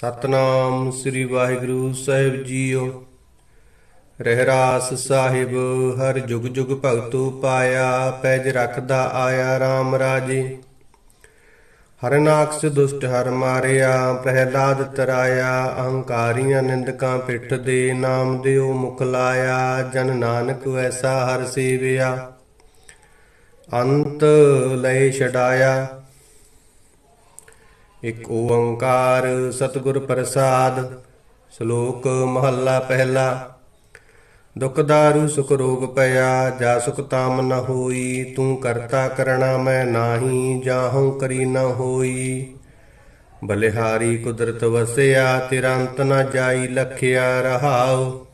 ਸਤਨਾਮ ਸ੍ਰੀ ਵਾਹਿਗੁਰੂ ਸਾਹਿਬ ਜੀਓ। ਰਹਿਰਾਸ ਸਾਹਿਬ, ਹਰ ਜੁਗ ਜੁਗ ਭਗਤੂ ਪਾਇਆ, ਪੈਜ ਰੱਖਦਾ ਆਇਆ RAM ਰਾਜੇ। ਹਰਨਾਕਸ ਦੁਸ਼ਟ ਹਰ ਮਾਰਿਆ, ਪ੍ਰਹਿਲਾਦ ਤਰਾਇਆ, ਅਹੰਕਾਰੀਆਂ ਨਿੰਦਕਾਂ ਪਿੱਠ ਦੇ, ਨਾਮ ਦਿਓ ਮੁਖ ਲਾਇਆ, ਜਨ ਨਾਨਕ ਐਸਾ ਹਰ ਸੇਵਿਆ। ਅੰਤ ਲੈ ਛਡਾਇਆ। ਇਕ ਓੰਕਾਰ ਸਤਿਗੁਰ ਪ੍ਰਸਾਦ, ਸ਼ਲੋਕ ਮਹੱਲਾ ਪਹਿਲਾ। ਦੁਖ ਦਾਰੂ, ਸੁਖ ਰੋਗ ਪਿਆ, ਜਾ ਸੁਖ ਤਾਮ ਨ ਹੋਈ, ਤੂੰ ਕਰਤਾ ਕਰਣਾ ਮੈਂ ਨਾਹੀ ਜਾਹਉ ਕਰੀ ਨ ਹੋਈ। ਬਲਿਹਾਰੀ ਕੁਦਰਤ ਵਸਿਆ ਤੇਰਾ ਅੰਤ ਨ ਜਾਈ, ਲਖਿਆ ਰਹਾਉ।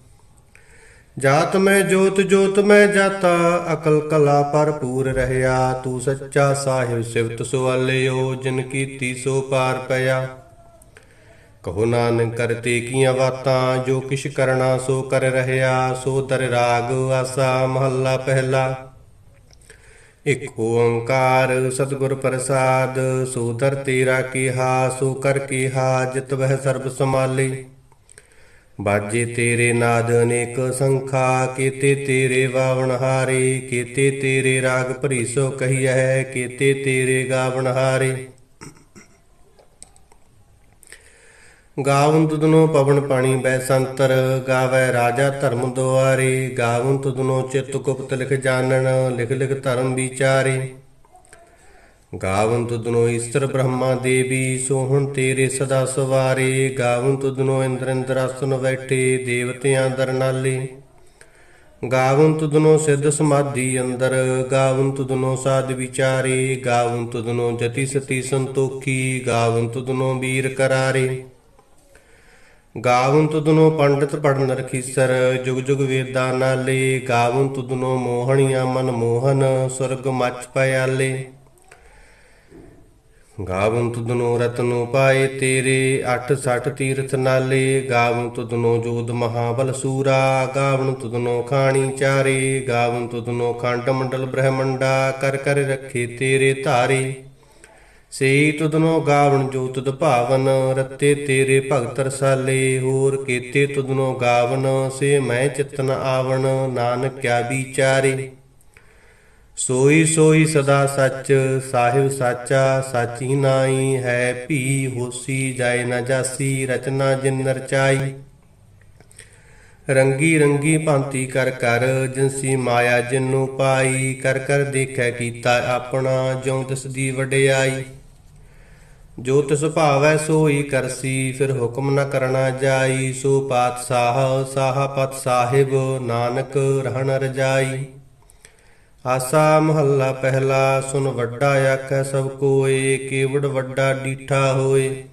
ਜਾਤ ਮੈਂ ਜੋਤ ਜੋਤ ਮੈਂ ਜਾਤਾ, ਅਕਲ ਕਲਾ ਭਰਪੂਰ ਰਹਿਆ। ਤੂੰ ਸੱਚਾ ਸਾਹਿਬ ਸਿਵਤ ਸੁਆਲਿਓ, ਜਿਨ ਕੀਤੀ ਸੋ ਪਾਰ ਪਿਆ। ਕਹੋ ਨਾਨਕ, ਕਰਤੇ ਕੀਆਂ ਬਾਤਾਂ, ਜੋ ਕਿਛ ਕਰਨਾ ਸੋ ਕਰ ਰਹਿਆ। ਸੋ ਦਰ ਰਾਗ, ਆਸਾ, ਮਹੱਲਾ ਪਹਿਲਾ। ਇਕ ਓੰਕਾਰ, ਸਤਿਗੁਰ ਪ੍ਰਸਾਦ, ਸੋ ਦਰ ਤੇਰਾ ਕੀਹਾ ਸੋ ਕਰ ਕੀਹਾ ਜਿਤ ਵਹਿ ਸਰਬ ਸਮਾਲੇ ਬਾਜੇ ਤੇਰੇ ਨਾਦ ਅਨੇਕ ਸੰਖਾ, ਕੀਤੇ ਤੇਰੇ ਵਾਵਣ ਹਾਰੇ, ਕੀਤੇ ਤੇਰੇ ਰਾਗ ਭਰੀ ਸੋ ਕਹੀਐ, ਕੀਤੇ ਤੇਰੇ ਗਾਵਣ ਹਾਰੇ। ਗਾਵਨ ਤੁਧਨੋ ਪਵਨ ਪਾਣੀ ਬੈ ਸੰਤਰ, ਗਾਵੇ ਰਾਜਾ ਧਰਮ ਦੁਆਰੇ। ਗਾਵਨ ਤੁਧਨੋ ਚਿਤ ਗੁਪਤ ਲਿਖ ਜਾਣਨ, ਲਿਖ ਲਿਖ ਧਰਮ ਵਿਚਾਰੇ। ਗਾਵਨ ਤੁਧਨੋ ਈਸ਼ਰ ਬ੍ਰਹਮਾ ਦੇਵੀ ਸੋਹਣ ਤੇਰੇ ਸਦਾ ਸਵਾਰੇ। ਗਾਵਨ ਤੁਧਨੋ ਇੰਦਰ ਇੰਦਰਾਸਨ ਬੈਠੇ, ਦੇਵਤਿਆਂ ਦਰਨਾਲੇ ਗਾਵਨ ਤੁਧਨੋ ਸਿੱਧ ਸਮਾਧੀ ਅੰਦਰ, ਗਾਵਨ ਤੁਧਨੋ ਸਾਧ ਵਿਚਾਰੇ। ਗਾਵਨ ਤੁਧਨੋ ਜਤੀ ਸਤੀ ਸੰਤੋਖੀ, ਗਾਵਨ ਤੁਧਨੋ ਵੀਰ ਕਰਾਰੇ। ਗਾਵਨ ਤੁਧਨੋ ਪੰਡਿਤ ਪੜਨ ਰਖੀਸਰ, ਜੁਗ ਜੁਗ ਵੇਦਾਂ ਨਾਲੇ। ਗਾਵਨ ਤੁਧਨੋ ਮੋਹਣੀਆਂ ਮਨ ਮੋਹਨ ਸੁਰਗ ਮਚ ਪਿਆਲੇ। ਗਾਵਨ ਤੁਧਨੋ ਰਤਨੋ ਪਾਏ ਤੇਰੇ 68 ਤੀਰਥ ਨਾਲੇ। ਗਾਵਨ ਤੁਧਨੋ ਜੋਧ ਮਹਾਬਲ ਸੂਰਾ। ਗਾਵਨ ਤੁਧਨੋ ਖਾਣੀ ਚਾਰੇ। ਗਾਵਨ ਤੁਧਨੋ ਖੰਡ ਮੰਡਲ ਬ੍ਰਹਮੰਡਾ। ਕਰ ਕਰ ਰੱਖੇ ਤੇਰੇ ਧਾਰੇ। ਸਈ ਤੁਧਨੋ ਗਾਵਨ ਜੋ ਤੁਧ ਭਾਵਨ, ਰਤੇ ਤੇਰੇ ਭਗਤ ਰਸਾਲੇ। ਹੋਰ ਕੀਤੇ ਤੁਧਨੋ ਗਾਵਨ, ਸੇ ਮੈਂ ਚਿਤਨ ਆਵਣ, ਨਾਨਕ ਕਿਆ ਵਿਚਾਰੇ। ਸੋਈ ਸੋਈ ਸਦਾ ਸੱਚ, ਸਾਹਿਬ ਸਾਚਾ, ਸਾਚੀ ਨਾਈ ਹੈ, ਭੀ ਹੋਸੀ ਜਾਏ ਨਾ ਜਾਸੀ, ਰਚਨਾ ਜਿਨ ਰਚਾਈ ਰੰਗੀ ਰੰਗੀ ਭਾਂਤੀ ਕਰ ਕਰ ਜਿਨਸੀ ਮਾਇਆ ਜਿਨੂੰ ਪਾਈ, ਕਰ ਕਰ ਦੇਖੈ ਕੀਤਾ ਆਪਣਾ, ਜਿਉ ਤਿਸ ਦੀ ਵਡਿਆਈ। ਜੋ ਤਿਸ ਭਾਵੈ ਸੋਈ ਕਰਸੀ, ਫਿਰ ਹੁਕਮ ਨ ਕਰਨਾ ਜਾਈ। ਸੋ ਪਾਤਸ਼ਾਹ ਸਾਹਪਤ ਸਾਹਿਬ, ਨਾਨਕ ਰਹਿਣ ਰਜਾਈ। ਆਸਾ ਮਹੱਲਾ ਪਹਿਲਾ, ਸੁਨ ਵੱਡਾ ਆਖੈ ਸਭ ਕੋਏ, ਕੇਵੜ ਵੱਡਾ ਡੀਠਾ ਹੋਏ।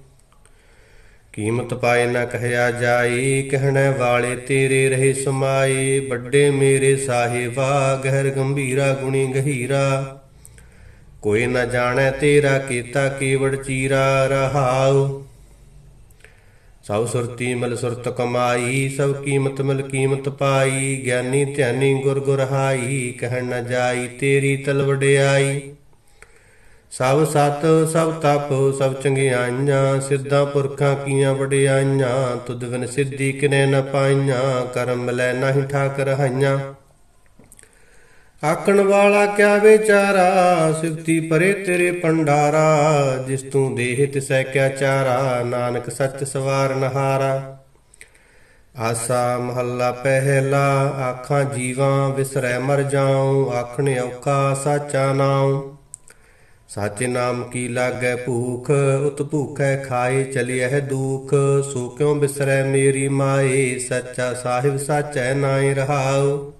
ਕੀਮਤ ਪਾਏ ਨਾ ਕਹਿਆ ਜਾਏ, ਕਹਿਣੇ ਵਾਲੇ ਤੇਰੇ ਰਹੇ ਸਮਾਏ, ਵੱਡੇ ਮੇਰੇ ਸਾਹਿਬਾ, ਗਹਿਰ ਗੰਭੀਰਾ, ਗੁਣੀ ਗਹੀਰਾ। ਕੋਈ ਨਾ ਜਾਣੈ ਤੇਰਾ ਕੀਤਾ ਕੇਵੜ ਚੀਰਾ, ਰਹਾਉ। ਸਭ ਸੁਰਤੀ ਮਿਲ ਸੁਰਤ ਕਮਾਈ, ਸਭ ਕੀਮਤ ਮਿਲ ਕੀਮਤ ਪਾਈ, ਗਿਆਨੀ ਧਿਆਨੀ ਗੁਰ ਗੁਰ ਹਾਈ, ਕਹਿਣ ਨ ਜਾਈ ਤੇਰੀ ਤਲ ਵਡਿਆਈ। ਸਭ ਸਤ, ਸਭ ਤਪ, ਸਭ ਚੰਗਿਆਈਆਂ ਸਿੱਧਾ ਪੁਰਖਾਂ ਕੀਆਂ ਵਡਿਆਈਆਂ, ਤੁਧ ਬਿਨ ਸਿੱਧੀ ਕਿਨੇ ਨ ਪਾਈਆਂ, ਕਰਮ ਲੈ ਨਹੀਂ ਠਾਕ ਰਹਾਈਆਂ ਆਕਣ ਵਾਲਾ ਕਿਆ ਵਿਚਾਰਾ? ਸਿਫਤੀ ਪਰੇ ਤੇਰੇ ਪੰਡਾਰਾ ਜਿਸ ਤੂੰ ਦੇਹ ਤਿਸੈ ਕਿਆ ਚਾਰਾ, ਨਾਨਕ ਸੱਚ ਸਵਾਰ ਨਹਾਰਾ। ਆਸਾ ਮਹੱਲਾ ਪਹਿਲਾ, ਆਖਾਂ ਜੀਵਾਂ ਵਿਸਰੈ ਮਰ ਜਾਉ, ਆਖਣੇ ਔਖਾ ਸਾਚਾ ਨਾਉ। ਸਾਚੇ ਨਾਮ ਕੀ ਲਾਗੈ ਭੂਖ, ਉਤ ਭੂਖੈ ਖਾਏ ਚਲਿਐ ਦੁਖ। ਸੋ ਕਿਉ ਬਿਸਰੈ ਮੇਰੀ ਮਾਏ, ਸੱਚਾ ਸਾਹਿਬ ਸਾਚੈ ਨਾਇ ਰਹਾਉ।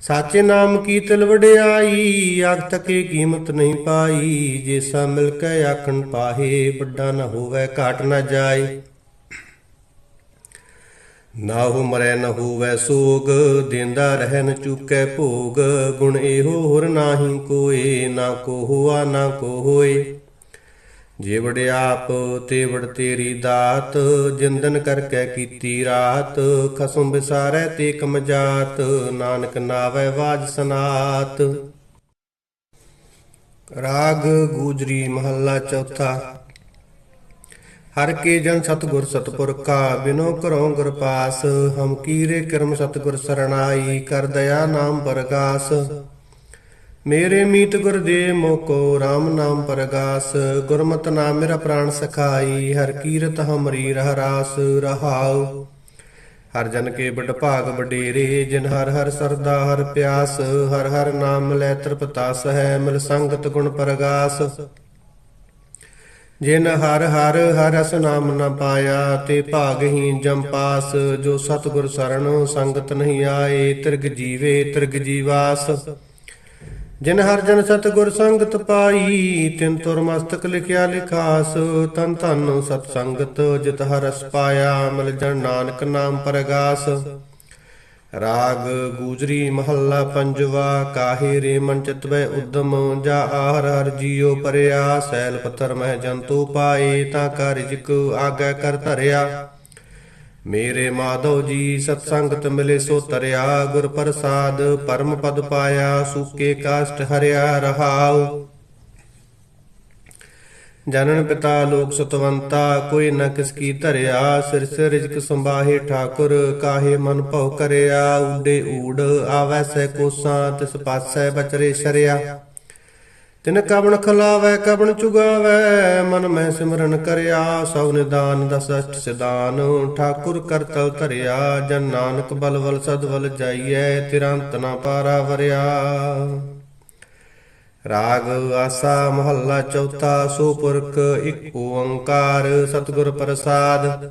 ਸਾਚੇ ਨਾਮ ਕੀ ਤਿਲ ਵਡਿਆਈ ਆਖ ਤਕੇ ਕੀਮਤ ਨਹੀਂ ਪਾਈ। ਜੇਸਾ ਮਿਲ ਕੇ ਆਖਣ ਪਾਹੇ, ਵੱਡਾ ਨਾ ਹੋਵੇ, ਘਾਟ ਨਾ ਜਾਏ। ਨਾ ਹੋ ਮਰੈ, ਨਾ ਹੋਵੇ ਸੋਗ, ਦਿੰਦਾ ਰਹਿ ਨ ਚੁਕੈ ਭੋਗ। ਗੁਣ ਇਹੋ ਹੋਰ ਨਾਹੀ ਕੋਏ, ਨਾ ਕੋ ਹੁਆ ਨਾ ਕੋ ਹੋਏ ਜੇ ਵਡਿਆਪ ਤੇ ਵਡ ਤੇਰੀ ਦਾਤ, ਜਿੰਦਨ ਕਰਕੇ ਕੀਤੀ ਰਾਤ, ਖਸਮ ਵਿਸਾਰੈ ਤੇ ਕਮਜਾਤ ਨਾਨਕ ਨਾਵੈ ਬਾਜ ਸਨਾਤ। ਰਾਗ ਗੂਜਰੀ ਮਹੱਲਾ ਚੌਥਾ। ਹਰ ਕੇ ਜਨ ਸਤਗੁਰ ਸਤਪੁਰ ਬਿਨੋ ਕਰੋ ਗੁਰ ਪਾਸ, ਹਮ ਕੀਰੇ ਕਰਮ ਸਤਗੁਰ ਸਰਣਾਈ, ਕਰ ਦਇਆ ਨਾਮ ਬਰਗਾਸ। ਮੇਰੇ ਮੀਤ ਗੁਰ ਦੇ ਮੋਕੋ RAM ਨਾਮ ਪਰਗਾਸ, ਗੁਰਮਤ ਨਾਮ ਮੇਰਾ ਪ੍ਰਾਣ ਸਖਾਈ, ਹਰ ਕੀਰਤ ਹਮਰੀ ਰਹਿ ਰਾਸ ਰਹਾਉ। ਹਰ ਜਨ ਕੇ ਬੜ ਭਾਗ ਵਡੇਰੇ, ਜਿਨ ਹਰ ਹਰ ਸਰਦਾ ਹਰ ਪਿਆਸ, ਹਰ ਹਰ ਨਾਮ ਲੈ ਤ੍ਰਿਪਤਾਸ ਹੈ ਮਿਲ ਸੰਗਤ ਗੁਣ ਪਰਗਾਸ। ਜਿਨ ਹਰ ਹਰ ਹਰ ਅਸ ਨਾਮ ਨ ਪਾਇਆ, ਤੇ ਭਾਗਹੀਨ ਜਮ ਪਾਸ, ਜੋ ਸਤਗੁਰ ਸਰਣ, ਸੰਗਤ ਨਹੀਂ ਆਏ, ਤਿਰਗ ਜੀਵੇ ਤਿਰਗ ਜੀਵਾਸ। ਜਿਨ ਹਰ ਜਨ ਸਤਗੁਰ ਸੰਗਤ ਪਾਈ, ਤਿਨ ਤੁਰ ਮਸਤਕ ਲਿਖਿਆ ਲਿਖਾਸ, ਤਨ ਤਨ ਸਤ ਸੰਗਤ ਜਿਤ ਹਰ ਪਾਇਆ, ਮਿਲ ਜਨ ਨਾਨਕ ਨਾਮ ਪਰਗਾਸ। ਰਾਗ ਗੂਜਰੀ ਮਹੱਲਾ ਪੰਜਵਾ, ਕਾਹੇ ਰੇ ਮਨ ਚਿਤਵੈ ਉਦਮ, ਜਾ ਆਹਰ ਹਰ ਜੀਉ ਪਰਿਆ, ਸੈਲ ਪੱਥਰ ਮਹਿ ਜੰਤੂ ਪਾਏ, ਤਾਂ ਕਾਰਜਿਕ ਆਗੈ ਕਰ ਧਰਿਆ। ਮੇਰੇ ਮਾਧਵ ਜੀ ਸਤਸੰਗਤ ਮਿਲੇ ਸੋ ਤਰਿਆ, ਗੁਰ ਪ੍ਰਸਾਦ, ਪਰਮ ਪਦ ਪਾਇਆ, ਸੂਕੇ ਕਾਸ਼ਟ ਹਰਿਆ ਰਹਾਉ। ਜਨਨ ਪਿਤਾ ਲੋਕ ਸਤਵੰਤਾ, ਕੋਈ ਨ ਕਿਸ ਕੀ ਧਰਿਆ, ਸਿਰ ਸਿਰ ਰਿਜਕ ਸੰਭਾਹੇ ਠਾਕੁਰ, ਕਾਹੇ ਮਨ ਭਉ ਕਰਿਆ ਊਡੇ ਊੜ, ਆਵੈ ਸੈ ਕੋਸਾਂ, ਤਿਸ ਪਾਸੈ ਬਚਰੇ ਸ਼ਰਿਆ। ਤਿਨ ਕਵਣ ਖਲਾਵੈ ਕਬਣ ਚੁਗਾਵੈ, ਮਨ ਮੈਂ ਸਿਮਰਨ ਕਰਿਆ, ਸਭ ਨਿਦਾਨ ਦਸ ਅਸ਼ਟ ਸਿਦਾਨ ਠਾਕੁਰ ਕਰਤਲ ਧਰਿਆ, ਜਨ ਨਾਨਕ ਬਲ ਬਲ ਸਦਵਲ ਜਾਈਐ, ਤਿਰੰਤ ਨਾ ਪਾਰਾ ਵਰਿਆ। ਰਾਗ ਆਸਾ ਮਹੱਲਾ ਚੌਥਾ, ਸੋ ਪੁਰਖ ਇੱਕ ਓੰਕਾਰ, ਸਤਿਗੁਰ ਪ੍ਰਸਾਦ।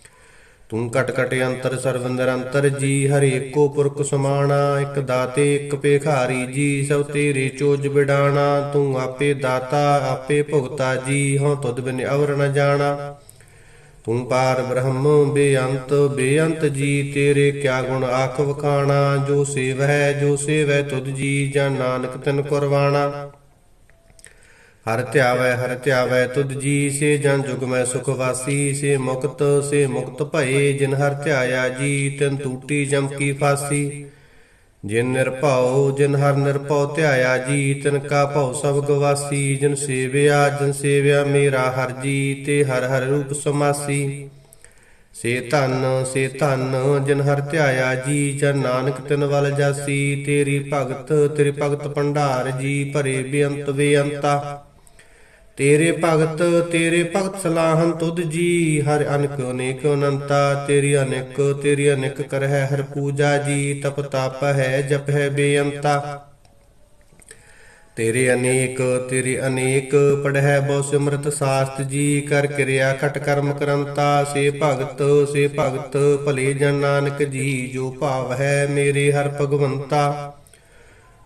ਤੂੰ ਕਟ ਕਟ ਅੰਤਰ ਸਰਵ ਨਿਰੰਤਰ ਜੀ, ਹਰਿ ਏਕੋ ਪੁਰਖ ਸਮਾਣਾ, ਇਕ ਦਾਤੇ, ਇਕ ਭੇਖਾਰੀ ਜੀ, ਸਭ ਤੇਰੇ ਚੋਜ ਬਿਡਾਣਾ, ਤੂੰ ਆਪੇ ਦਾਤਾ, ਆਪੇ ਭੁਗਤਾ ਜੀ, ਹਉ ਤੁਧ ਬਿਨ ਅਵਰ ਨ ਜਾਣਾ। ਤੂੰ ਪਾਰ ਬ੍ਰਹਮ, ਬੇਅੰਤ ਬੇਅੰਤ ਜੀ, ਤੇਰੇ ਕਿਆ ਗੁਣ ਆਖ ਵਖਾਣਾ ਜੋ ਸੇਵ ਹੈ, ਜੋ ਸੇਵ ਹੈ ਤੁਧ ਜੀ, ਜਾਂ ਨਾਨਕ ਤਿਨ ਕੁਰਵਾਣਾ ਹਰ ਧਿਆਵੈ ਹਰ ਧਿਆਵੈ, ਤੁਧ ਜੀ ਸੇ ਜਨ ਜੁਗ ਮੈਂ ਸੁਖ ਵਾਸੀ, ਸੇ ਮੁਕਤ ਸੇ ਮੁਕਤ ਭਏ, ਜਿਨ ਹਰ ਧਿਆਇਆ ਜੀ, ਤਿਨ ਟੂਟੀ ਜਮ ਕੀ ਫਾਸੀ। ਜਿਨ ਨਿਰਭਉ, ਜਿਨ ਹਰ ਨਿਰਭਉ ਧਿਆਇਆ ਜੀ, ਤਿਨ ਕਾ ਭਉ ਸਭ ਗਵਾਸੀ। ਜਿਨ ਸੇਵਿਆ ਜਿਨ ਸੇਵਿਆ ਮੇਰਾ ਹਰ ਜੀ, ਤੇ ਹਰ ਹਰ ਰੂਪ ਸਮਾਸੀ। ਸੇ ਧਨ ਸੇ ਧਨ, ਜਿਨ ਹਰ ਧਿਆਇਆ ਜੀ, ਜਨ ਨਾਨਕ ਤਿਨ ਵਲ ਜਾਸੀ। ਤੇਰੀ ਭਗਤ, ਤੇਰੇ ਭਗਤ ਭੰਡਾਰ ਜੀ, ਭਰੇ ਬੇਅੰਤ ਬੇਅੰਤਾ ਤੇਰੇ ਭਗਤ ਤੇਰੇ ਭਗਤ ਸਲਾਹਨ ਤੁਧ ਜੀ, ਹਰ ਅਨਕ, ਅਨੇਕ ਅਨੰਤਾ, ਤੇਰੀ ਅਨੇਕ ਤੇਰੀ ਅਨੇਕ ਕਰਹਿ, ਹਰ ਪੂਜਾ ਜੀ, ਤਪ ਤਪ ਹੈ, ਜਪ ਹੈ ਬੇਅੰਤਾ। ਤੇਰੇ ਅਨੇਕ ਤੇਰੇ ਅਨੇਕ ਪੜਹਿ ਬਹੁ ਸਿਮਰਤ ਸਾਸਤ ਜੀ, ਕਰ ਕਿਰਿਆ ਖਟ ਕਰਮ ਕਰੰਤਾ, ਸੇ ਭਗਤ ਸੇ ਭਗਤ, ਭਲੇ ਜਨ ਨਾਨਕ ਜੀ, ਜੋ ਭਾਵ ਹੈ ਮੇਰੇ ਹਰ ਭਗਵੰਤਾ।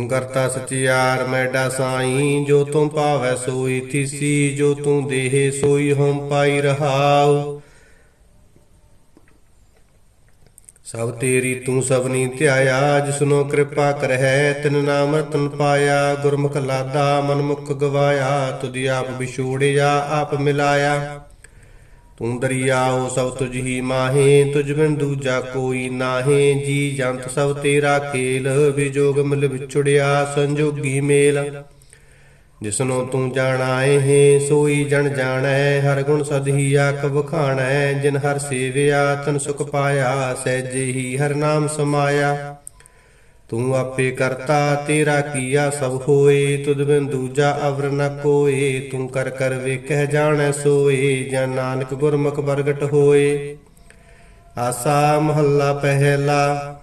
ਕਰਤਾ ਸਚਿਆਰ ਮੈਡਾ ਸਾਈ। ਜੋ ਤੂੰ ਭਾਵੈ ਸੋਈ, ਥੀਸੀ। ਜੋ ਤੂੰ ਦੇਹ ਸੋਈ ਹਉ ਪਾਈ ਰਹਾਉ। ਸਭ ਤੇਰੀ ਤੂੰ ਸਭਨੀ ਧਿਆਇਆ ਜਿਸਨੋ ਕਿਰਪਾ ਕਰਹਿ, ਤਿਨ ਨਾਮ ਰਤਨ ਪਾਇਆ। ਗੁਰਮੁਖ ਲਾਦਾ, ਮਨਮੁਖ ਗਵਾਇਆ, ਤੁਧ ਆਪ ਵਿਛੋੜਿਆ, ਆਪ ਮਿਲਾਇਆ। ਤੂੰ ਦਰਿਆਓ ਸਭ ਤੁਝ ਹੀ ਮਾਹੇ, ਤੁਝ ਬਿਨ ਦੂਜਾ ਕੋਈ ਨਾਹੇ। ਜੀ ਜੰਤ ਸਭ ਤੇਰਾ ਖੇਲ ਵਿਜੋਗ ਮਿਲ ਵਿਛੜਿਆ ਸੰਜੋਗੀ ਮੇਲ। ਜਿਸਨੋ ਤੂੰ ਜਾਣਾਏ ਹੈ ਸੋਈ ਜਣ ਜਾਣੈ, ਹਰ ਗੁਣ ਸਦ ਸਦਹੀ ਆਖ ਵਖਾਣੈ। ਜਿਨ ਹਰ ਸੇਵਿਆ, ਤਨ ਸੁਖ ਪਾਇਆ, ਸਹਿਜੇ ਹੀ ਹਰ ਨਾਮ ਸਮਾਇਆ। ਤੂੰ ਆਪੇ ਕਰਤਾ, ਤੇਰਾ ਕੀਆ ਸਭ ਹੋਏ, ਤੁਧ ਬਿਨ ਦੂਜਾ ਅਵਰ ਨ ਕੋਏ। ਤੂੰ ਕਰ ਕਰ ਵੇਖਹਿ ਜਾਣੈ ਸੋਏ, ਜਾਂ ਨਾਨਕ ਗੁਰਮੁਖ ਪ੍ਰਗਟ ਹੋਏ। ਆਸਾ ਮਹੱਲਾ ਪਹਿਲਾ।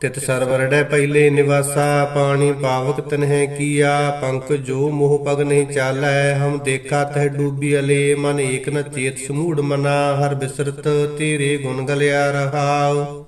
ਤਿਤ ਸਰਵਰੜੈ ਪਹਿਲੇ ਨਿਵਾਸਾ, ਪਾਣੀ ਪਾਵਕ ਤਨਹਿ ਕੀਆ। ਪੰਕ ਜੋ ਮੋਹ ਪਗ ਨਹੀਂ ਚਾਲੈ, ਹਮ ਦੇਖਾ ਤਹਿ ਡੂਬੀ ਅਲੇ। ਮਨ ਏਕ ਨ ਚੇਤ ਸਮੂੜ ਮਨਾ, ਹਰ ਬਿਸਰਤ ਤੇਰੇ ਗੁਣ ਗਲਿਆ ਰਹਾਉ।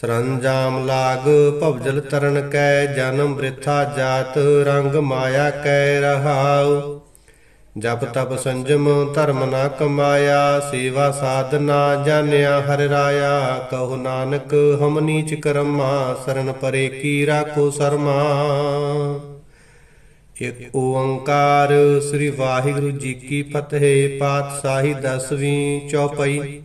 ਸਰੰਜਾਮ ਲਾਗ ਭਵਜਲ ਤਰਨ ਕੈ ਜਨਮ ਬ੍ਰਿਥਾ ਜਾਤ ਰੰਗ ਮਾਇਆ ਕੈ ਰਹਾਉ। ਜਪ ਤਪ ਸੰਜਮ ਧਰਮ ਨਾ ਕਮਾਇਆ, ਸੇਵਾ ਸਾਧਨਾ ਜਾਣਿਆ ਹਰਿ ਰਾਇਆ। ਕਹੋ ਨਾਨਕ ਹਮ ਨੀਚ ਕਰਮਾ, ਸਰਨ ਪਰੇ ਕੀ ਰਾਖੋ ਸਰਮਾ। ਇਕ ਓੰਕਾਰ ਸ੍ਰੀ ਵਾਹਿਗੁਰੂ ਜੀ ਕੀ ਫਤਿਹ, ਪਾਤਸ਼ਾਹੀ ਦਸਵੀਂ ਚੌਪਈ।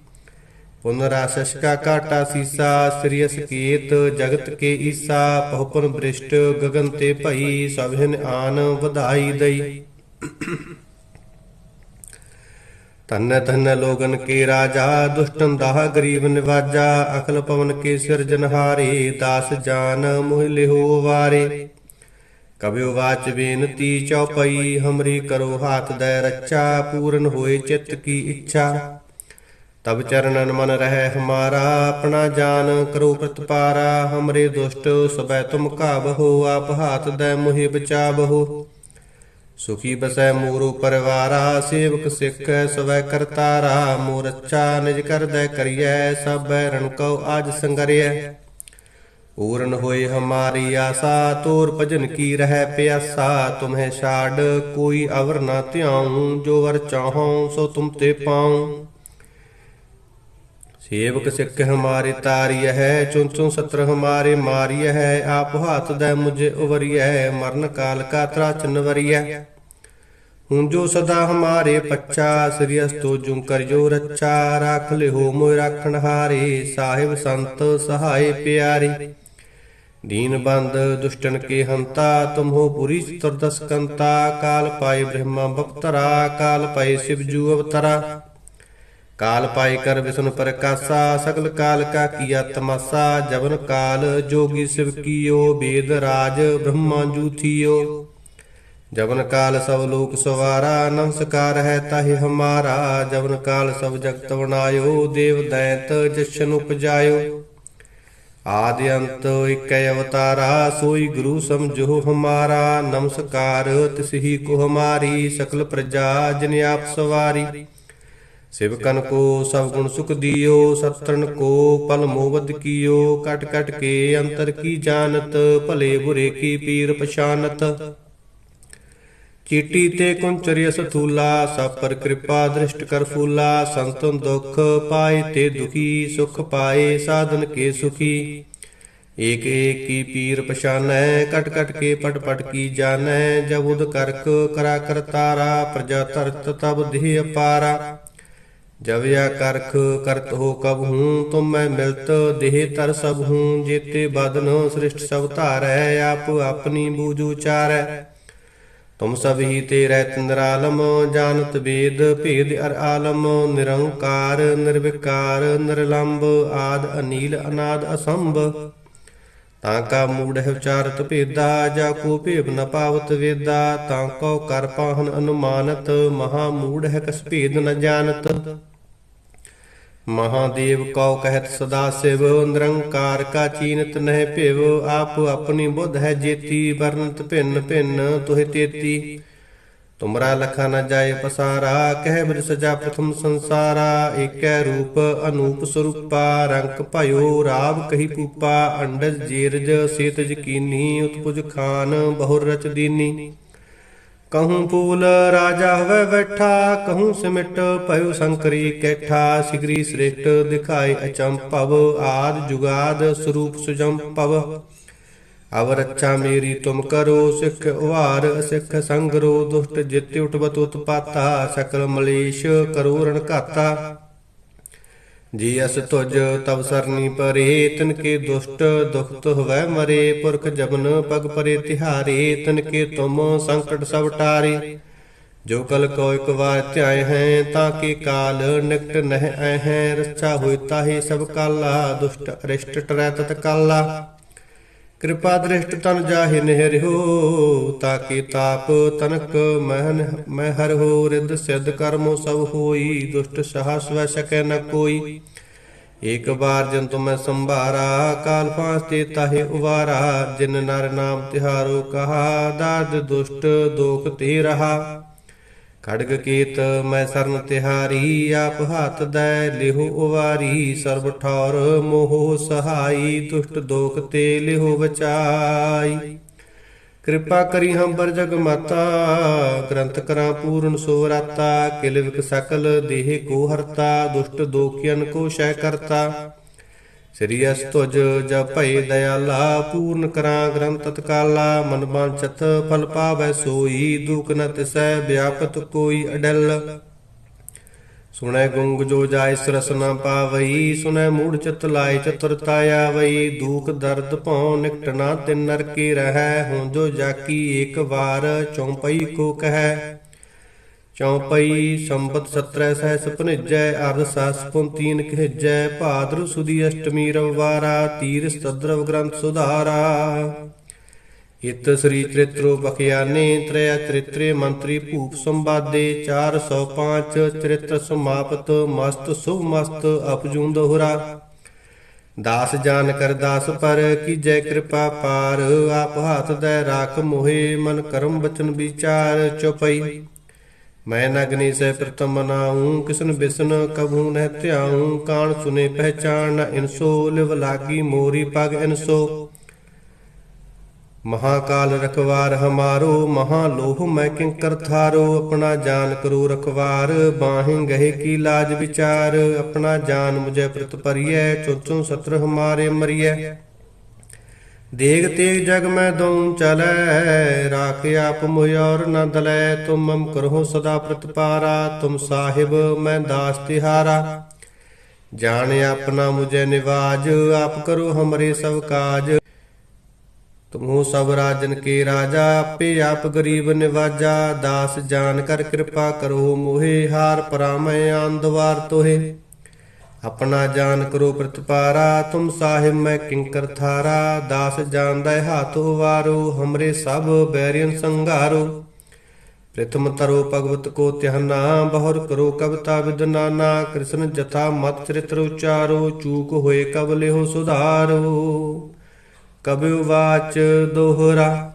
ਪੁਨਰਾਸ਼ਸ਼ ਕਾ ਕਾਟਾ ਸੀਸਾ, ਸ੍ਰੀ ਅਸਕੇਤ ਜਗਤ ਕੇ ਈਸਾ ਪਹੁਪਨ ਬ੍ਰਿਸ਼ਟ ਗਗਨ ਤੇ ਭਈ ਸਭਿਨ ਆਨ ਵਧਾਈ ਦਈ। ਤਨ ਤਨ ਲੋਗਨ ਕੇ ਰਾਜਾ, ਦੁਸ਼ਟਨ ਦਾਹ ਗਰੀਬ ਨਿਵਾਜਾ, ਅਖਲ ਪਵਨ ਕੇ ਸਿਰਜਨਹਾਰੇ ਦਾਸ ਜਾਨ ਮੋਹਿ ਲਿਹੋ ਵਾਰੇ। ਕਬਿਓ ਵਾਚ ਬੇਨਤੀ ਚੌਪਈ ਹਮਰੀ ਕਰੋ ਹਾਥ ਦੈ ਰੱਚਾ ਪੂਰਨ ਹੋਏ ਚਿੱਤ ਕੀ ਇੱਛਾ। ਤਬ ਚਰਨਨ ਮਨ ਰਹਿ ਹਮਾਰਾ ਆਪਣਾ ਜਾਨ ਕਰੋ ਪ੍ਰਤਪਾਰਾ, ਹਮਰੇ ਦੁਸ਼ਟ ਸਬੈ ਤੁਮ ਕਾਬਹੋ ਆਪ ਹਾਥ ਦੈ ਮੁਹਿ ਬਚਾਬਹੋ ਸੁਖੀ ਬਸੈ ਮੂਰੋ ਪਰਵਾਰਾ, ਸੇਵਕ ਸਿੱਖ ਸਵੈ ਕਰਤਾਰਾ ਮੋਰ ਅੱਛਾ ਨਿਜ ਕਰਦੈ ਕਰੀਐ ਸਭੈ ਰਣ ਕਉ ਆਜ ਸੰਗਰਿਐ। ਪੂਰਨ ਹੋਏ ਹਮਾਰੀ ਆਸਾ, ਤੋਰ ਭਜਨ ਕੀ ਰਹਿ ਪਿਆਸਾ, ਤੁਮਹਿ ਛਾੜ, ਕੋਈ ਅਵਰ ਨਾ ਧਿਆਉ, ਜੋ ਵਰ ਚਾਹਉ, ਸੋ ਤੁਮ ਤੇ ਪਾਉ। ਸੇਵਕ ਸਿੱਖ ਹਮਾਰੇ ਤਾਰੀය ਹੈ ਚੁਨ ਸਤਰ ਹਮਾਰੇ ਮਾਰੀය ਹੈ, ਆਪ ਹੱਥ ਦੈ ਮੁਝੇ ਉਵਰੀਐ, ਮਰਨ ਕਾਲ ਕਾ ਤਰਾਚਨ ਵਰੀਐ। ਹੁਣ ਜੋ ਸਦਾ ਹਮਾਰੇ ਪੱਚਾ ਸ੍ਰੀ ਅਸਤੋ ਜੁਮ ਕਰਿਓ ਰੱਛਾ, ਰਾਖ ਲਿਓ ਮੋਇ ਰਾਖਣ ਹਾਰੇ, ਸਾਹਿਬ ਸੰਤ ਸਹਾਏ ਪਿਆਰੇ। ਦੀਨ ਬੰਦ ਦੁਸ਼ਟਨ ਕੇ ਹੰਤਾ, ਤੁਮਹੋ ਪੁਰੀ ਚਤੁਰਦਸ ਕੰਤਾ ਕਾਲ ਪਾਏ ਬ੍ਰਹਮਾ ਬਪਤਰਾ ਕਾਲ ਪਾਏ ਸਿਵ ਜੂ ਅਵਤਰਾ। ਕਾਲ ਪਾਈ ਕਰ ਵਿਸ਼ਨ ਪ੍ਰਕਾਸ਼ਾ, ਸਗਲ ਕਾਲ ਕਾ ਕੀਆ ਤਮਾਸਾ ਜਵਨ ਕਾਲ ਜੋਗੀ ਸਿਵ ਕੀਓ, ਬੇਦ ਰਾਜ ਬ੍ਰਹਮਾ ਜੂ ਜਵਨ ਕਾਲ ਸਭ ਲੋਕ ਸਵਾਰਾ, ਨਮਸਕਾਰ ਹੈ ਤਾਹਿ ਹਮਾਰਾ, ਜਵਨ ਕਾਲ ਸਭ ਜਗਤ ਬਣਾਇਓ, ਦੇਵ ਦੈਤ ਜਸ਼ਨ ਉਪਜਾਇਓ। ਆਦਿ ਅੰਤ ਇਕੈ ਅਵਤਾਰਾ, ਸੋਈ ਗੁਰੂ ਸਮਝੋ ਹਮਾਰਾ, ਨਮਸਕਾਰ ਤਿਸਹੀ ਕੋ ਹਮਾਰੀ ਸਕਲ ਪ੍ਰਜਾ ਜਿਨ ਆਪ ਸਵਾਰੀ। ਸਿਵਕਨ ਕੋ ਸਭ ਗੁਣ ਸੁਖ ਦਿਓ ਸਤਰਨ ਕੋ ਪਲ ਮੋਵਦ ਕੀਓ, ਕਟ ਕਟ ਕੇ ਅੰਤਰ ਕੀ ਜਾਣਤ, ਭਲੇ ਬੁਰੇ ਕੀ ਪੀਰ ਪਛਾਨਤ। ਚੀਟੀ ਤੇ ਕੁੰਚਰਿ ਸਥੂਲਾ ਸਭ ਪਰ ਕਿਰਪਾ ਦ੍ਰਿਸ਼ਟ ਕਰ ਫੂਲਾ, ਸੰਤਨ ਦੁਖ ਪਾਏ ਤੇ ਦੁਖੀ, ਸੁਖ ਪਾਏ ਸਾਧਨ ਕੇ ਸੁਖੀ। ਏਕ ਏਕ ਕੀ ਪੀਰ ਪਛਾਨੈ, ਕਟ ਕਟ ਕੇ ਪਟ ਪਟ ਕੀ ਜਾਣੈ, ਜਬ ਉਦ ਕਰਕ ਕਰਾ ਕਰਤਾਰਾ ਪ੍ਰਜਾ ਤਰਤ ਤਬ ਦੇਹ ਅਪਾਰਾ। ਜਬ ਯਾ ਕਰਖ ਕਰਤ ਹੋ ਕਬ ਹੂੰ, ਤੁਮ ਮੈਂ ਮਿਲਤ ਦੇਹ ਤਰ ਸਭ ਹੂੰ, ਜੇਤੇ ਬਦਨ ਸ੍ਰਿਸ਼ਟ ਸਭ ਧਾਰੈ, ਆਪ ਆਪਣੀ ਬੂਝ ਉਚਾਰੈ। ਤੁਮ ਸਭ ਹੀ ਤੇਰੇ ਤੰਦਰਾਲਮ ਜਾਣਤ ਵੇਦ ਭੇਦ ਅਰ ਆਲਮ, ਨਿਰੰਕਾਰ, ਨਿਰਵਿਕਾਰ, ਨਿਰਲੰਬ, ਆਦ ਅਨੀਲ, ਅਨਾਦ ਅਸੰਭ। ਤਾਂ ਕਾ ਮੂੜ ਹੈ ਵਿਚਾਰਤ ਭੇਦਾ, ਜਾ ਕੋ ਭੇਵ ਨ ਪਾਵਤ ਵੇਦਾ, ਤਾਂ ਕੋ ਕਰ ਪਾਹਨ ਅਨੁਮਾਨਤ, ਮਹਾ ਮੂੜ ਹੈ ਕਸ ਭੇਦ ਨ ਜਾਣਤ। ਮਹਾਦੇਵ ਕਉ ਕਹਿਤ ਸਦਾ ਸਿਵ, ਨਿਰੰਕਾਰ ਕਾ ਚੀਨਤ ਨਹਿ ਭਿਵ, ਆਪ ਆਪਣੀ ਬੁੱਧ ਹੈ ਜੇਤੀ, ਵਰਨਤ ਭਿੰਨ ਭਿੰਨ ਤੁਹਿ ਤੇਤੀ। ਤੁਮਰਾ ਲਖਾ ਨ ਜਾਏ ਪਸਾਰਾ, ਕਹਿ ਬਿਰ ਸਜਾ ਪ੍ਰਥਮ ਸੰਸਾਰਾ, ਏਕੈ ਰੂਪ ਅਨੂਪ ਸਰੂਪਾ, ਰੰਕ ਭਇਓ ਰਾਵ ਕਹੀ ਪੂਪਾ, ਅੰਡਜ ਜੀਰਜ ਸੇਤਜ ਕੀਨੀ, ਉਤਪੁਜ ਖਾਨ ਬਹੁਰ ਰਚ ਦੀਨੀ। ਕਹੂੰ ਪੂਲ ਰਾਜਾ ਹੋਵੇ ਬੈਠਾ ਕਹੂੰ ਸਿਮਟ ਭਇਓ ਸੰਕਰੀ ਕੈਠਾ ਸਿਗਰੀ ਸ੍ਰਿਸ਼ਟ ਦਿਖਾਏ ਅਚੰਭਵ ਆਦ ਜੁਗਾਦ ਸਰੂਪ ਸੁਜੰਭਵ ਅਵ ਰੱਛਾ ਮੇਰੀ ਤੁਮ ਕਰੋ ਸਿੱਖ ਉਹਾਰ ਸਿੱਖ ਸੰਗਰੋ ਦੁਸ਼ਟ ਜਿਤ ਉਟਬਤ ਉਤਪਾਤਾ ਸਕਲ ਮਲੇਸ਼ ਕਰੋ ਰਣ ਘਾਤਾ ਜੀ ਅਸ ਤੁਜ ਤਵ ਸਰਨੀ ਪਰੇ ਤਨ ਕੇ ਦੁਸ਼ਟ ਦੁਖਤ ਹੋਵੈ ਮਰੇ, ਪੁਰਖ ਜਮਨ ਪਗ ਪਰੇ ਤਿਹਾਰੇ, ਤਨ ਕੇ ਤੁਮ ਸੰਕਟ ਸਭ ਟਾਰੇ। ਜੋ ਕਲ ਕੋ ਇਕ ਵਾਰ ਧਿਆਏ ਹੈ, ਤਾਂ ਕਿ ਕਾਲ ਨਿਕਟ ਨਹਿ ਐ ਹੈ, ਰੱਛਾ ਹੋਇ ਤਾਹੀ ਸਭ ਕਾਲਾ, ਦੁਸ਼ਟ ਅਰਿਸ਼ਟ ਟਰੈ ਤਤ ਕਾਲਾ। ਕਿਰਪਾ ਦ੍ਰਿਸ਼ਟ ਤਨ ਜਾਹਿ ਨਿਹਰਿਓ, ਤਾਕਿ ਤਾਪ ਤਨਕ ਮਹਨ ਮੈਂ ਹਰ ਹੋ ਰਿਦ ਸਿਧ ਕਰਮੋ ਸਭ ਹੋਈ, ਦੁਸ਼ਟ ਸਹਾ ਵੈ ਸਕੈ ਨ ਕੋਈ। ਇਕ ਬਾਰ ਜਨ ਤੁਮੈ ਸੰਭਾਰਾ, ਕਾਲ ਪਾਸ ਤੇ ਤਾਹੇ ਉਵਾਰਾ, ਜਿਨ ਨਰ ਨਾਮ ਤਿਹਾਰੋ ਕਹਾ ਦਾਦ ਦੁਸ਼ਟ ਦੋਖ ਤੇ ਰਹਾ। ਖੜਗ ਕੇਤ ਮੈਂ ਸਰਨ ਤਿਹਾਰੀ, ਆਪ ਹੱਥ ਦੈ ਲਿਹੋ ਉਵਾਰੀ, ਸਰਬ ਠੌਰ ਮੋਹ ਸਹਾਈ, ਦੁਸ਼ਟ ਦੋਖ ਤੇ ਲਿਹੋ ਬਚਾਈ ਕਿਰਪਾ ਕਰੀ ਹੰਬਰ ਜਗ ਮਾਤਾ, ਗ੍ਰੰਥ ਕਰਾਂ ਪੂਰਨ ਸੋ ਰਾਤਾ, ਕਿਲ ਵਿਕ ਸਕਲ ਦੇਹ ਕੋ ਹਰਤਾ, ਦੁਸ਼ਟ ਦੋਖਿਅਨ ਕੋ ਸ਼ੈ ਕਰਤਾ। ਸ੍ਰੀ ਅਸ ਜਪੈ ਦਇਆਲਾ, ਪੂਰਨ ਕਰਾਂ ਗ੍ਰੰਥ ਤਤਕਾਲਾ, ਮਨ ਬਾਂਛਤ ਫਲ ਪਾਵੈ ਸੋਈ, ਦੁਖ ਨ ਤਿਸੈ ਵਿਆਪਤ ਕੋਈ ਅਡਲ। ਸੁਣੈ ਗੁੰਗ ਜੋ ਜਾਇ ਸਰਸ ਨ ਪਾਵਈ, ਸੁਣੈ ਮੂੜ ਚਿਤ ਲਾਇ ਚਤੁਰਤਾ ਆਵਈ, ਦੁਖ ਦਰਦ ਭਉ ਨਿਕਟ ਨਾ ਤਿਨ ਨਰਕੀ ਰਹੈ ਹੁਣ ਜੋ ਜਾਕੀ ਏਕ ਵਾਰ ਚੌਪਈ ਕੋ ਕਹੈ। ਚੌਪਈ ਸੰਬਤ ਸਤਰੈ ਸਹਿ ਭਨਿਜੈ ਅਰਧ ਸਾਸ ਪੁੰਤੀਨ ਕਹਿਜੈ, ਭਾਦਰ ਸੁਦੀ ਅਸ਼ਟਮੀ ਰਵਵਾਰਾ ਤੀਰ ਸਤਦਰਵ ਗ੍ਰੰਥ ਸੁਧਾਰਾ। ਇਤ ਸ੍ਰੀ ਚਰਿਤ੍ਰੋ ਬਖਿਆਨੇ, ਤ੍ਰੈ ਚਰਿਤ੍ਰੇ ਮੰਤਰੀ ਭੂਪ ਸੰਵਾਦੇ 405 ਚਰਿਤ੍ਰ ਸਮਾਪਤ, ਮਸਤ ਸੁਭ ਮਸਤ ਅਪਜੂੰ ਦੋਹਰਾ। ਦਾਸ ਜਾਨ ਕਰ ਦਾਸ ਪਰ ਕੀਜੈ ਕਿਰਪਾ ਪਾਰ, ਆਪ ਹੱਥ ਦੈ ਰਾਖ ਮੋਹੇ, ਮਨ ਕਰਮ ਬਚਨ ਵਿਚਾਰ ਚੁਪਈ। ਮੈਂ ਨਗਨੀ ਸੇ ਪ੍ਰਤਮ ਨਾਉ ਕਿਸਨ ਬਿਸਨ ਕਬੂ ਨਹਿ ਧਿਆਉ। ਕਾਣ ਸੁਨੇ ਪਹਿਚਾਨ ਨ ਇਨਸੋ ਲਿਵ ਲਾਗੀ ਮੋਰੀ ਪਗ ਇਨਸੋ ਮਹਾਕਾਲ ਰਖਵਾਰ ਹਮਾਰੋ ਮਹਾ ਲੋਹ ਮੈਂ ਕਿੰਕਰ ਥਾਰੋ। ਆਪਣਾ ਜਾਨ ਕਰੋ ਰਖਵਾਰ, ਬਾਹਿ ਗਹਿ ਕੀ ਲਾਜ ਵਿਚਾਰ। ਆਪਣਾ ਜਾਨ ਮੁਝੇ ਪ੍ਰਤ ਪਰਿਐ ਸਤਰ ਹਮਾਰੇ ਮਰੀਐ। ਦੇਗ ਤੇਗ ਜਗ ਮੈਂ ਦਉ ਚਲੈ, ਰਾਖ ਆਪ ਮੁਹਿ ਔਰ ਨ ਦਲੈ, ਤੁਮ ਮਮ ਕਰਹੁ ਸਦਾ ਪ੍ਰਤਪਾਰਾ, ਤੁਮ ਸਾਹਿਬ ਮੈਂ ਦਾਸ ਤਿਹਾਰਾ। ਜਾਣ ਆਪਣਾ ਮੁਝੇ ਨਿਵਾਜ, ਆਪ ਕਰੋ ਹਮਰੇ ਸਭ ਕਾਜ। ਤੁਮੋ ਸਭ ਰਾਜਨ ਕੇ ਰਾਜਾ, ਆਪੇ ਆਪ ਗਰੀਬ ਨਿਵਾਜਾ। ਦਾਸ ਜਾਨ ਕਰ ਕਿਰਪਾ ਕਰੋ ਮੋਹਿ, ਹਾਰ ਪਰਾਮੈ ਆਂਦਵਾਰ ਤੋਹੇ। ਆਪਣਾ ਜਾਨ ਕਰੋ ਪ੍ਰਤਪਾਰਾ, ਤੁਮ ਸਾਹਿਬ ਮੈਂ ਕਿੰਕਰ ਥਾਰਾ, ਦਾਸ ਜਾਣਦਾ ਹੱਥ ਵਾਰੋ, ਹਮਰੇ ਸਭ ਬੈਰੀਨ ਸੰਘਾਰੋ। ਪ੍ਰਥਮ ਤਰੋ ਭਗਵਤ ਕੋ ਧਿਆਨਾ, ਬਹੁਰ ਕਰੋ ਕਵਤਾ ਵਿਦਨਾਨਾ, ਕ੍ਰਿਸ਼ਨ ਜਥਾ ਮਤ ਚਰਿਤ੍ਰ ਉਚਾਰੋ, ਚੂਕ ਹੋਏ ਕਬ ਲਿਓ ਸੁਧਾਰੋ। ਕਬਿਉ ਵਾਚ ਦੋਹਰਾ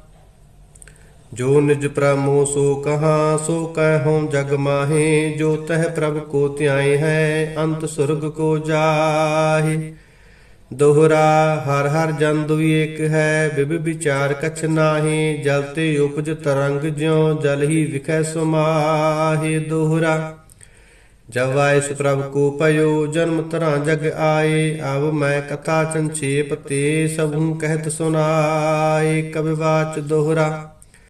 ਜੋ ਨਿਜ ਪ੍ਰਮੋ ਸੋ ਕਹਾ, ਸੋ ਕਹਿਉ ਜਗ ਮਾਹੇ, ਜੋ ਤਹ ਪ੍ਰਭ ਕੋ ਧਿਆਏ ਹੈ, ਅੰਤ ਸੁਰਗ ਕੋ ਜਾਹੇ। ਦੋਹਰਾ ਹਰ ਹਰ ਜਨ ਦੁਈ ਏਕ ਹੈ, ਬਿਬ ਵਿਚਾਰ ਕਛ ਨਾਹੀ, ਜਲ ਤੇ ਉਪਜ ਤਰੰਗ ਜਿਉ, ਜਲ ਹੀ ਵਿਖੈ ਸਮਾਹੇ ਦੋਹਰਾ ਜਬ ਆਇਸ ਪ੍ਰਭ ਕੋ ਪਇਓ, ਜਨਮ ਤਰਾਂ ਜਗ ਆਏ ਅਬ ਮੈਂ ਕਥਾ ਸੰਛੇਪ ਤੇ ਸਭੂ ਕਹਿਤ ਸੁਨਾਏ ਕਬਿ ਵਾਚ ਦੋਹਰਾ